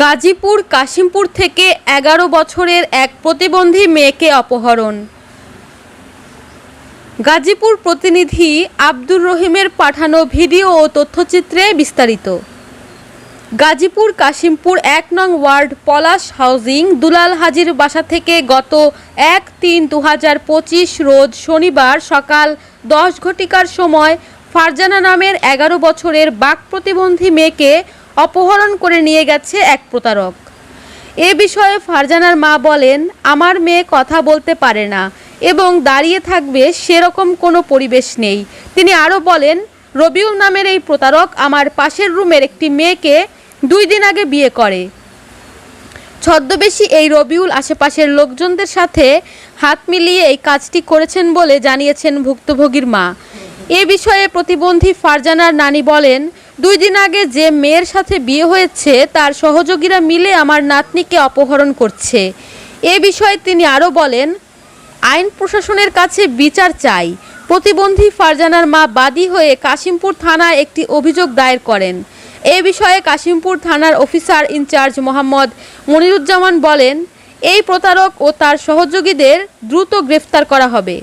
গাজীপুর, কাশিমপুর থেকে এগারো বছরের এক প্রতিবন্ধী মেয়েকে অপহরণ। গাজীপুর প্রতিনিধি আব্দুর রহিমের পাঠানো ভিডিও ও তথ্যচিত্রে বিস্তারিত। গাজীপুর, কাশিমপুর এক নং ওয়ার্ড পলাশ হাউজিং, দুলাল হাজির বাসা থেকে গত এক তিন দু হাজার পঁচিশ রোজ শনিবার সকাল দশ ঘটিকার সময় ফারজানা নামের এগারো বছরের বাক প্রতিবন্ধী মেয়েকে অপহরণ করে নিয়ে গেছে এক প্রতারক। এ বিষয়ে ফারজানার মা বলেন, আমার মেয়ে কথা বলতে পারে না এবং দাঁড়িয়ে থাকবে সেরকম কোনো পরিবেশ নেই। তিনি আরও বলেন, রবিউল নামের এই প্রতারক আমার পাশের রুমের একটি মেয়েকে দুই দিন আগে বিয়ে করে। ছদ্মবেশী এই রবিউল আশেপাশের লোকজনদের সাথে হাত মিলিয়ে এই কাজটি করেছেন বলে জানিয়েছেন ভুক্তভোগীর মা। এ বিষয়ে প্রতিবন্ধী ফারজানার নানি বলেন দুই দিন আগে যে মেয়ের সাথে বিয়ে হয়েছে, তার সহযোগীরা মিলে আমার নাতনিকে অপহরণ করছে। এ বিষয়ে তিনি আরও বলেন, আইন প্রশাসনের কাছে বিচার চাই। প্রতিবন্ধী ফারজানার মা বাদী হয়ে কাশিমপুর থানায় একটি অভিযোগ দায়ের করেন। এ বিষয়ে কাশিমপুর থানার অফিসার ইনচার্জ মোহাম্মদ মনিরুজ্জামান বলেন, এই প্রতারক ও তার সহযোগীদের দ্রুত গ্রেফতার করা হবে।